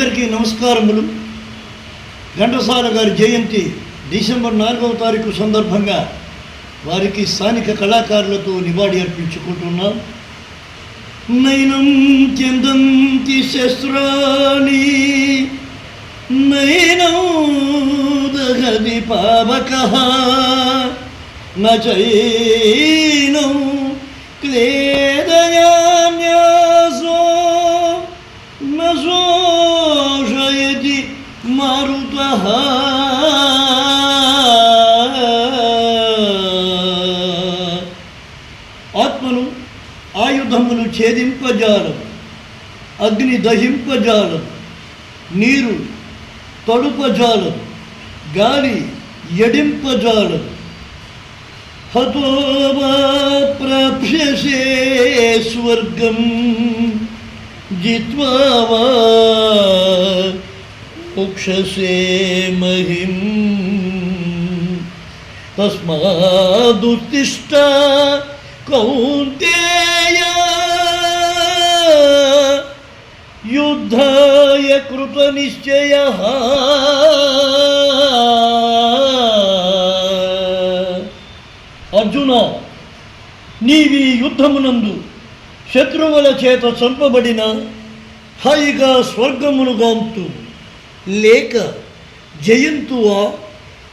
అందరికీ నమస్కారములు. ఘంటసాల గారి జయంతి డిసెంబర్ నాలుగవ తారీఖు సందర్భంగా వారికి స్థానిక కళాకారులతో నివాళి అర్పించుకుంటున్నాం. నయనం చెందంతి శస్త్రాణి నైనం దహది పావక నైనం క్లేదయా అగ్ని దహింపజాలదు నీరు తడుపజాలదు గాలి ఎడింపజాలదు హతో వా ప్రాప్స్యసే స్వర్గం జిత్వా వా మోక్షసే మహిం తస్మాదుత్తిష్ట యుద్ధాయ కృత నిశ్చయ. అర్జున నీవి యుద్ధమునందు శత్రువుల చేత చంపబడిన హాయిగా స్వర్గమును గాంతు లేక జయంతువా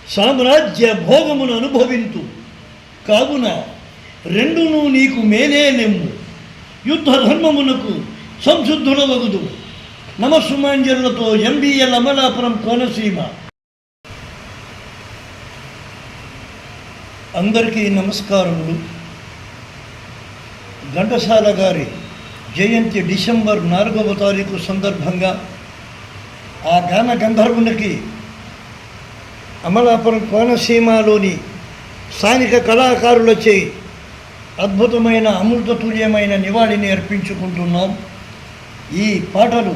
సామ్రాజ్య భోగమును అనుభవింతు కావున రెండును నీకు మేలే నెమ్ము. యుద్ధ ధర్మమునకు సంశుద్ధులవగుదు నమస్సుమాంజలులతో ఎంబీఎల్ అమలాపురం కోనసీమ. అందరికీ నమస్కారములు. ఘంటసాల గారి జయంతి డిసెంబర్ నాలుగవ తారీఖు సందర్భంగా ఆ గాన గంధర్వునికి అమలాపురం కోనసీమలోని స్థానిక కళాకారులచే అద్భుతమైన అమృతతుల్యమైన నివాళిని అర్పించుకుంటున్నాం. ఈ పాటలు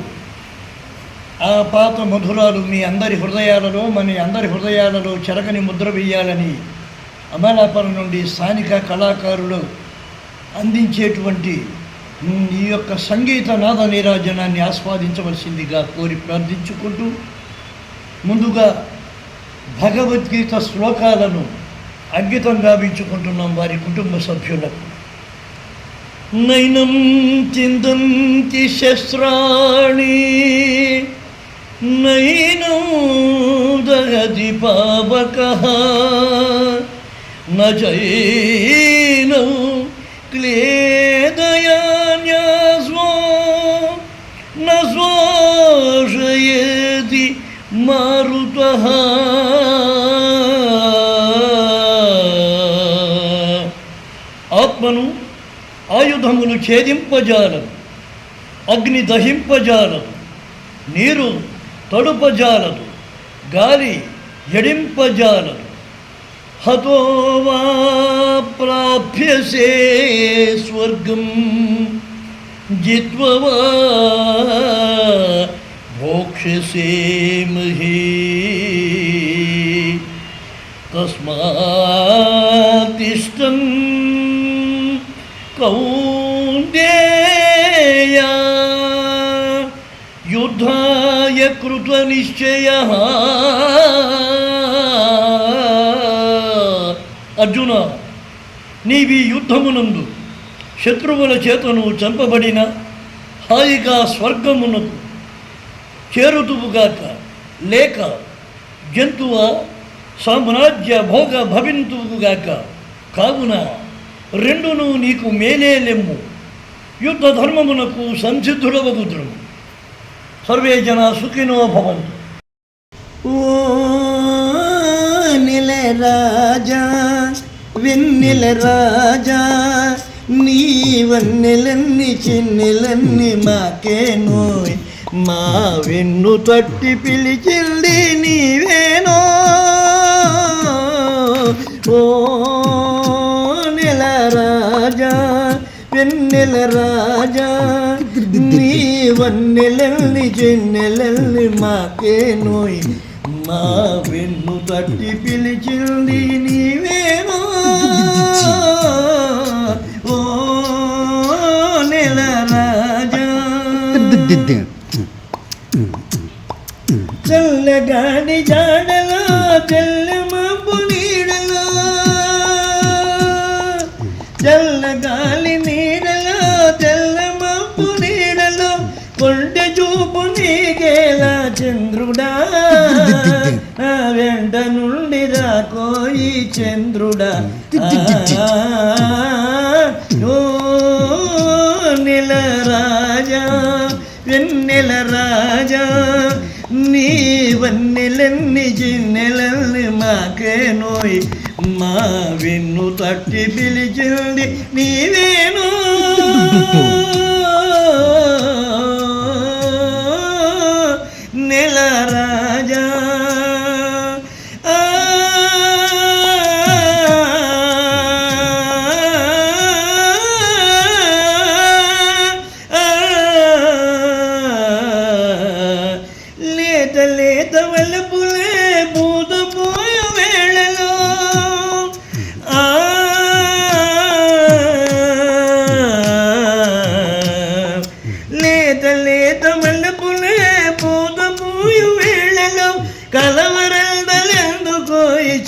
ఆ పాత మధురాలు మీ అందరి హృదయాలలో మన అందరి హృదయాలలో చెరకని ముద్ర వేయాలని అమలాపురం నుండి స్థానిక కళాకారులు అందించేటువంటి ఈ యొక్క సంగీత నాద నీరాజనాన్ని ఆస్వాదించవలసిందిగా కోరి ప్రార్థించుకుంటూ ముందుగా భగవద్గీత శ్లోకాలను అంకితం గావించుకుంటున్నాం వారి కుటుంబ సభ్యులకు. నైనం చిందంతి శస్త్రాణి నైనం దగది పావక నైనం క్లేదయాన్యాస్వో ఆయుధములు ఛేదింపజాలదు అగ్ని దహింపజాలదు నీరు తడుపజాలదు గాలి ఎడింపజాలదు హతో వా ప్రాప్యసే స్వర్గం జిత్వా వా భోక్ష్యసే మహీ తస్మాతిష్టం యుద్ధాయ కృత నిశ్చయ అర్జున నీవి యుద్ధమునందు శత్రువుల చేతను చంపబడిన హాయిగా స్వర్గమునకు చేరుతువుగాక లేక జంతువ సామ్రాజ్య భోగ భవింతువుగాక కావున రెండును నీకు మేలే లెమ్ము యుద్ధ ధర్మమునకు సంసిద్ధుడవగుదురు సర్వే జన సుఖినో భవంతు. ఓ నిల రాజా వెన్నెల రాజా నీవన్నెలన్ని చిన్నెలన్ని మాకేనోయ్ మా వెన్ను తట్టి పిలిచింది నీవేనో ఓ నెల రాజా వెన్నెల రాజా నీ నీవన్నెలల్ని చెన్నెలల్ని మాకేనోయ్ మా వెన్ను తట్టి పిలిచింది నీవేనో ఓ నెల రాజా. చల్లగాడి జాడలో తెల్లమబ్బు నీడలో కొంట చూపు నీకేలా చంద్రుడా ఆ వెంట నుండి రాకోయి చంద్రుడా ఆ, ఓ నెల రాజా వెన్నెల రాజా నీ వన్నెలన్ని చిన్నెలన్ని మాకే నోయ్ మా వెన్ను తట్టి పిలిచింది లేత లేత వలపులే భూతపోయ వేళలో కలవరల్దలెందుకోయి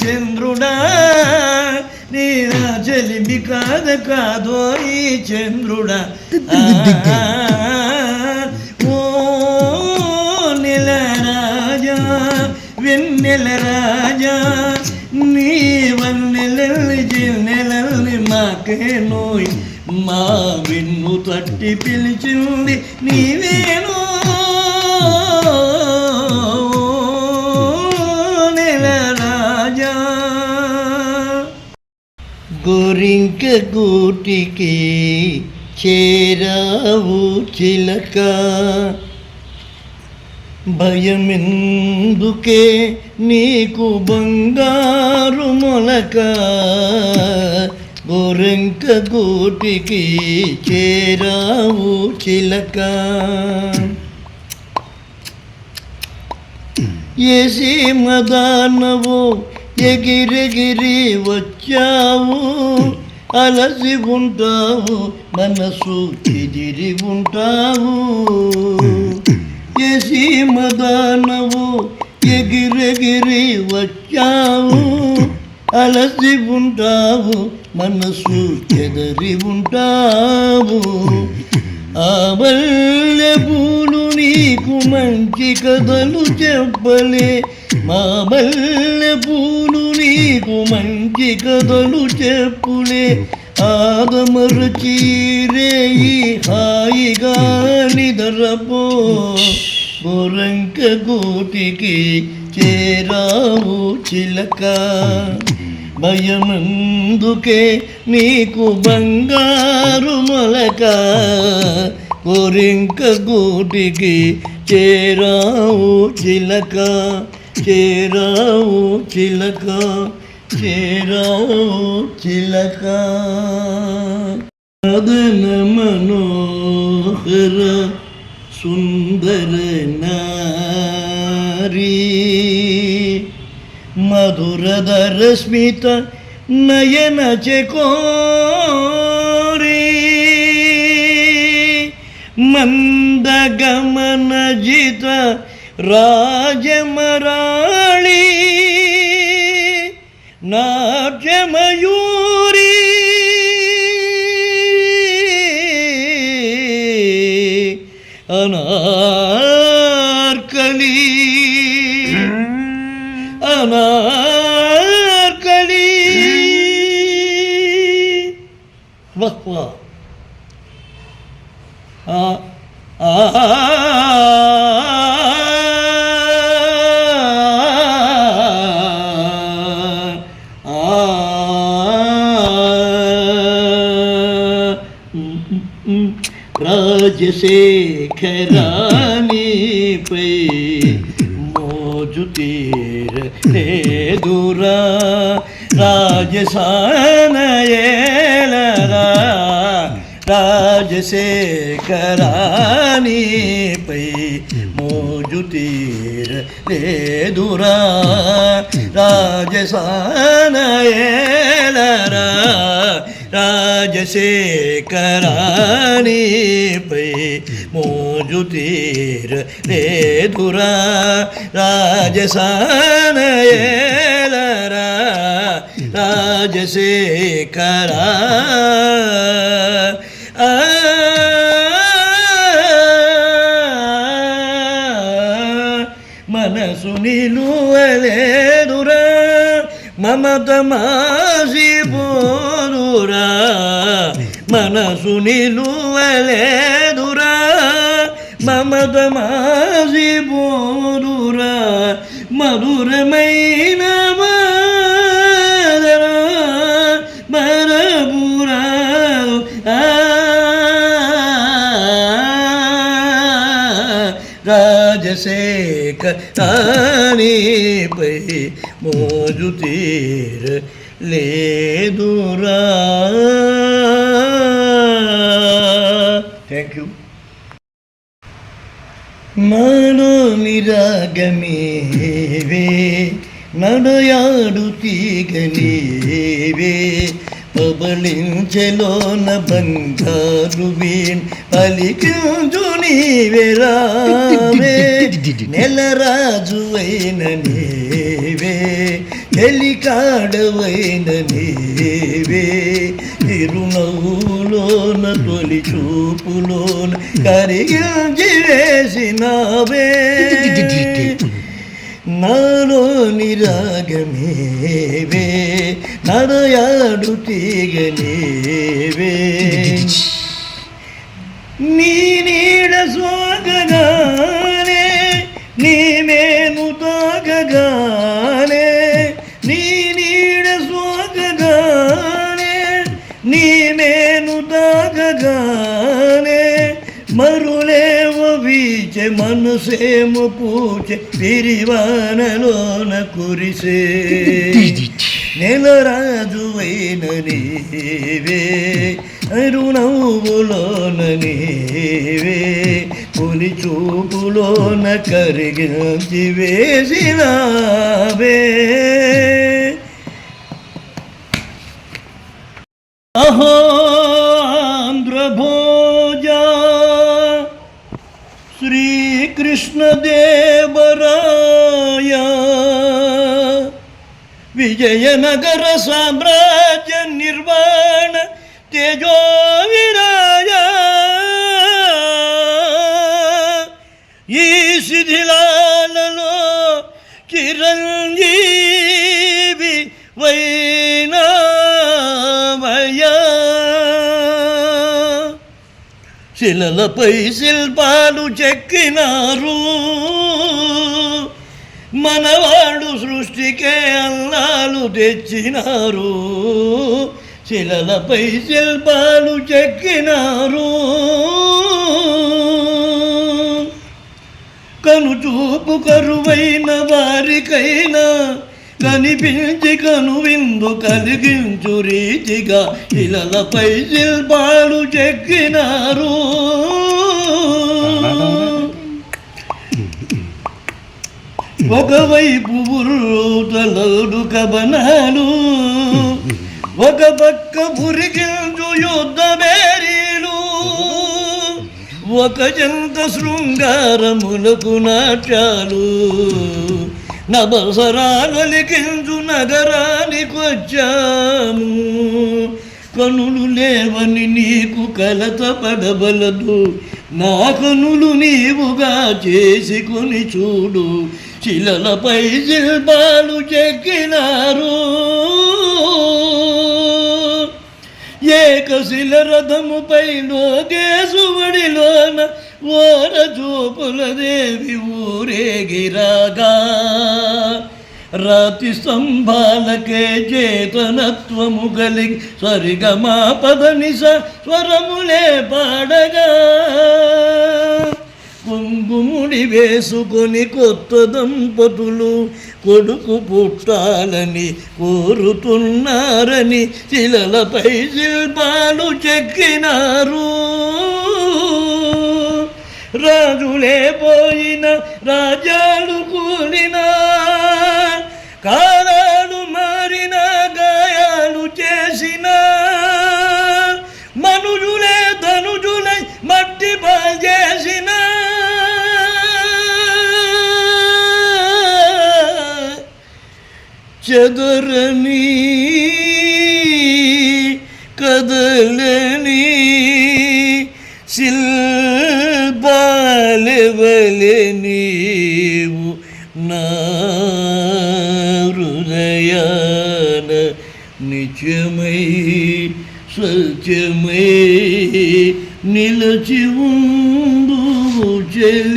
చంద్రుడా? నీ చెలిమి కాద కాదోయి చంద్రుడా. ఆ, ఓ నెల రాజా వెన్నెల రాజా నీ వన్నెలల్ని జిన్నెలల్ని మాకే నోయ్ మా వెన్ను తట్టి పిలిచింది నీవేను? నెల రాజా. గోరింక గూటికి చేరావు చిలక. భయమెందుకే నీకు బంగారు మొలక? గోరింక గూటికి చేరావు చిలక. ఏసి మదానవు ఎగిరెగిరి వచ్చావు. అలసి ఉంటావు మనసు ఎదిరి ఉంటావు. ఏసి మదానవు ఎగిరెగిరి వచ్చావు. అలసి ఉంటావు మనసు చెదరి ఉంటావు. ఆవల్య పూలు నీకు మంచి కథలు చెప్పలే. మామల్య పూలు నీకు మంచి కథలు చెప్పులే. ఆదమరచి రేయి హాయిగా నిదరపో. గోరంక గోటికి చేరావు చిలక. భయమందుకే నీకు బంగారు మొలక కోరింక గూటికి చేరావు చిలక చేరావు చిలక చేరావు చిలక మదన మనోహర సుందర నారీ మధురధరస్మిత నయన చకోరి. మందగమనజిత రాజమరాళి. నాట్యమయూ ఆ రాజశేఖరానిపై మోజు తీర లేదురా రాజసానయే రాజశేఖరానిపై మోజు తీర లేదురా రాజసానయేలరా రాజశేఖరానిపై మోజు తీర లేదురా రాజసానయేలరా రాజశేఖరా ఆ మనసు నిలువలేదురా మమత మాసిపోదురా మనసు నిలువలేదురా మమత మాసిపోదురా మధురమైన మరపురా. మరపురాలు ఆ రాజశేఖ రాణిపై మోజు తీర లేదురా థ్యాంక్ యూ నాలో నిరాగమేవే నడయాడు తీగనేవే పబలించెలోన బంగారు వీణ్ పలికించు నీవే రావే నీవే ఎలికాడవైన నీవే. తిరునవ్వులోన తొలి చూపులోన కరిగించి వేసినావే. నాలో నిరాగమేవే నడయాడు తీగనేవే నీ నీడ సోగగానే నీ మేను వీచె మనసేమో పూచె పిరివానలోన కురిసే నెలరాజు అయిన నీవే అరుణవులోన నీవే పులి చూపులోన కరిగించి వేసినావే అహో ಕೃಷ್ಣದೇವರಾಯ ವಿಜಯನಗರ ಸಾಮ್ರಾಜ್ಯ ನಿರ್ವಾಣ ತೇಜೋವಿರಾಯ శిలలపై శిల్పాలు చెక్కినారు. మనవాడు సృష్టికే అల్లాలు తెచ్చినారు. శిలలపై శిల్పాలు చెక్కినారు. కనుచూపు కరువైన వారికైనా కనిపించి కనువిందు కలిగించు రీతిగా ఇలలపై శిల్పాలు చెక్కినారు. ఒకవైపు ఉర్రూతలడు కబనాలు ఒక పక్క పురికించు యుద్ధ బేరీలు ఒక జంత శృంగారములకు నాట్యాలు. నవసరాలకించు నగరానికొచ్చాము కనులు లేవని నీకు కలత పడబలదు నా కనులు నీవుగా చేసుకొని చూడు. శిలలపై శిల్పాలు చెక్కినారు. ఏకశిల రథముపై లోకేశువడిలోన ఓర చూపుల దేవి ఊరేగిరాగా రాతి స్తంభాలకే చేతనత్వము కలిగి సరిగమా పదనిస స్వరములే పాడగా. కుంగుముడి వేసుకొని కొత్త దంపతులు కొడుకు పుట్టాలని కోరుతున్నారని శిలలపై శిల్పాలు చెక్కినారు. రాజులే పోయిన రాజాడు కూలిన కాలాలు మారిన గాయాలు చేసిన. మనుజులే ధనుజులై మట్టి చేసిన. చెదరని కదలని சில் శిల్పాలెవలె నీవు నా హృదయాన నిత్యమై సత్యమై నిలచి ఉండు చెలి